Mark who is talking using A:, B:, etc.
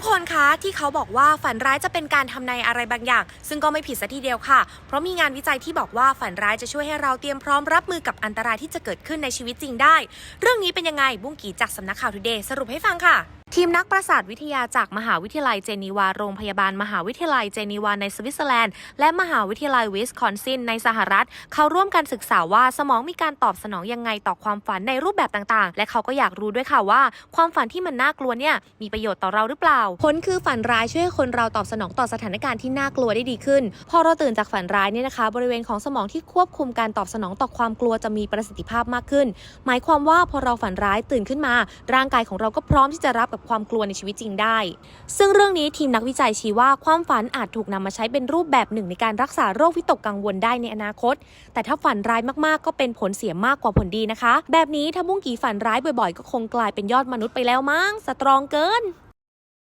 A: กคนคะที่เขาบอกว่าฝันร้ายจะเป็นการทำนายอะไรบางอย่าง ซึ่งก็ไม่ผิดซะทีเดียวค่ะ เพราะมีงานวิจัยที่บอกว่าฝันร้ายจะช่วยให้เราเตรียมพร้อมรับมือกับอันตรายที่จะเกิดขึ้นในชีวิตจริงได้ เรื่องนี้เป็นยังไงบุ้งกีจากสำนักข่าวทูเดย์สรุปให้ฟังค่ะ ทีมนักประสาทวิทยาจากมหาวิทยาลัยเจนีวา โรงพยาบาลมหาวิทยาลัยเจนีวาในสวิตเซอร์แลนด์ และมหาวิทยาลัยวิสคอนซินในสหรัฐ เขาร่วมกันศึกษาว่าสมองมีการตอบสนองยังไงต่อความฝันในรูปแบบต่างๆ และเขาก็อยากรู้ด้วยค่ะว่า ความฝันที่มันน่ากลัวเนี่ยมีประโยชน์ต่อเราหรือเปล่า ผลคือฝันร้ายช่วยให้คนเราตอบสนองต่อสถานการณ์ที่น่ากลัวได้ดีขึ้น พอเราตื่นจากฝันร้ายเนี่ยนะคะ บริเวณของสมองที่ควบคุมการตอบสนองต่อความกลัวจะมีประสิทธิภาพมากขึ้น หมายความว่าพอเราฝันร้ายตื่นขึ้นมา ร่างกายของเราก็พร้อมที่จะรับกับความกลัวในชีวิตจริงได้ ซึ่งเรื่องนี้ทีมนักวิจัยชี้ว่าความฝันอาจถูกนำมาใช้เป็นรูปแบบหนึ่งในการรักษาโรควิตกกังวลได้ในอนาคต แต่ถ้าฝันร้ายมากๆ ก็เป็นผลเสียมากกว่าผลดีนะคะ แบบนี้ถ้ามุ่งกี่ฝันร้ายบ่อยๆ ก็คงกลายเป็นยอดมนุษย์ไปแล้วมั้งสตรองเกิน